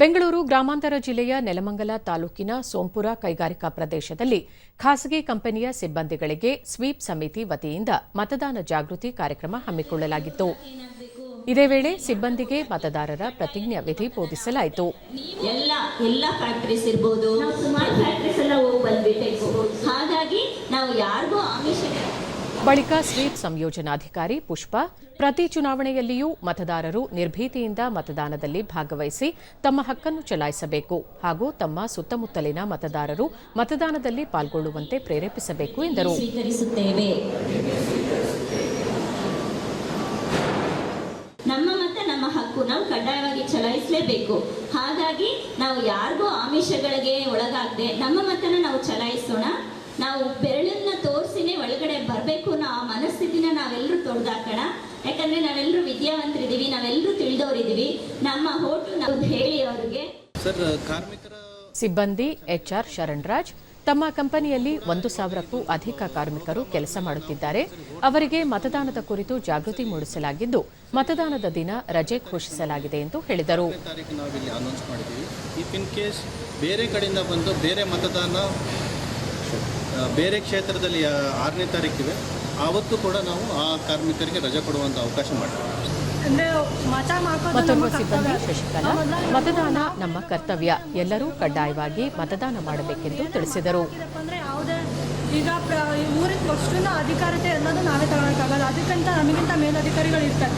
ಬೆಂಗಳೂರು ಗ್ರಾಮಾಂತರ ಜಿಲ್ಲೆಯ ನೆಲಮಂಗಲ ತಾಲೂಕಿನ ಸೋಂಪುರ ಕೈಗಾರಿಕಾ ಪ್ರದೇಶದಲ್ಲಿ ಖಾಸಗಿ ಕಂಪನಿಯ ಸಿಬ್ಬಂದಿಗಳಿಗೆ ಸ್ವೀಪ್ ಸಮಿತಿ ವತಿಯಿಂದ ಮತದಾನ ಜಾಗೃತಿ ಕಾರ್ಯಕ್ರಮ ಹಮ್ಮಿಕೊಳ್ಳಲಾಗಿತ್ತು. ಇದೇ ವೇಳೆ ಸಿಬ್ಬಂದಿಗೆ ಮತದಾರರ ಪ್ರತಿಜ್ಞಾ ವಿಧಿ ಬೋಧಿಸಲಾಯಿತು. ಎಲ್ಲ ಹಾಗಾಗಿ ನಾವು ಯಾರಿಗೂ ಬಳಿಕ ಸ್ವೀಪ್ ಸಂಯೋಜನಾಧಿಕಾರಿ ಪುಷ್ಪ ಪ್ರತಿ ಚುನಾವಣೆಯಲ್ಲಿಯೂ ಮತದಾರರು ನಿರ್ಭೀತಿಯಿಂದ ಮತದಾನದಲ್ಲಿ ಭಾಗವಹಿಸಿ ತಮ್ಮ ಹಕ್ಕನ್ನು ಚಲಾಯಿಸಬೇಕು ಹಾಗೂ ತಮ್ಮ ಸುತ್ತಮುತ್ತಲಿನ ಮತದಾರರು ಮತದಾನದಲ್ಲಿ ಪಾಲ್ಗೊಳ್ಳುವಂತೆ ಪ್ರೇರೇಪಿಸಬೇಕು ಎಂದರು. ನಮ್ಮ ಮತ ನಮ್ಮ ಹಕ್ಕು. ಕಡ್ಡಾಯವಾಗಿ ಚಲಾಯಿಸಲೇಬೇಕು. ಹಾಗಾಗಿ ನಾವು ಯಾರಿಗೂ ಆಮಿಷಗಳಿಗೆ ಒಳಗಾಗದೆ ನಮ್ಮ ಮತನ ನಾವು ಚಲಾಯಿಸೋಣ. ನಾವು ಬೆರಳನ್ನ ತೊಡೆದಾಕೋಣ ಯಾಕಂದ್ರೆ ನಾವೆಲ್ಲರೂ ವಿದ್ಯಾವಂತರಿದ್ದೀವಿ ನಾವೆಲ್ಲರೂ ತಿಳಿದವರಿದ್ದೀವಿ. ನಮ್ಮ ಹೋಟು ನಾವು ಹೇಳಿ ಅವರಿಗೆ. ಸರ್ ಕಾರ್ಮಿಕರ ಸಿಬ್ಬಂದಿ ಎಚ್ಆರ್ ಶರಣ್ರಾಜ್ ತಮ್ಮ ಕಂಪನಿಯಲ್ಲಿ ಒಂದು ಸಾವಿರಕ್ಕೂ ಅಧಿಕ ಕಾರ್ಮಿಕರು ಕೆಲಸ ಮಾಡುತ್ತಿದ್ದಾರೆ. ಅವರಿಗೆ ಮತದಾನದ ಕುರಿತು ಜಾಗೃತಿ ಮೂಡಿಸಲಾಗಿದ್ದು ಮತದಾನದ ದಿನ ರಜೆ ಘೋಷಿಸಲಾಗಿದೆ ಎಂದು ಹೇಳಿದರು. ಬೇರೆ ಕಡೆಯಿಂದ ಬಂದು ಬೇರೆ ಮತದಾನ ಬೇರೆ ಕ್ಷೇತ್ರದಲ್ಲಿ ಆರನೇ ತಾರೀಕಿವೆ ಆವತ್ತು ಕೂಡ ನಾವು ಆ ಕಾರ್ಮಿಕರಿಗೆ ರಜೆ ಕೊಡುವಂತ ಅವಕಾಶ ಮಾಡ್ತೀವಿ ಸಿಬ್ಬಂದಿ. ಶಶಿಕಲಾ ಮತದಾನ ನಮ್ಮ ಕರ್ತವ್ಯ. ಎಲ್ಲರೂ ಕಡ್ಡಾಯವಾಗಿ ಮತದಾನ ಮಾಡಬೇಕೆಂದು ತಿಳಿಸಿದರು. ಅಂದ್ರೆ ಯಾವುದೇ ಈಗ ಊರಿಗೆ ಅಧಿಕಾರತೆ ಅನ್ನೋದು ನಾವೇ ತಗೊಳಕ್ಕಾಗಲ್ಲ. ಅದಕ್ಕಂತ ನಮಗಿಂತ ಮೇಲಧಿಕಾರಿಗಳು ಇರ್ತಾರೆ.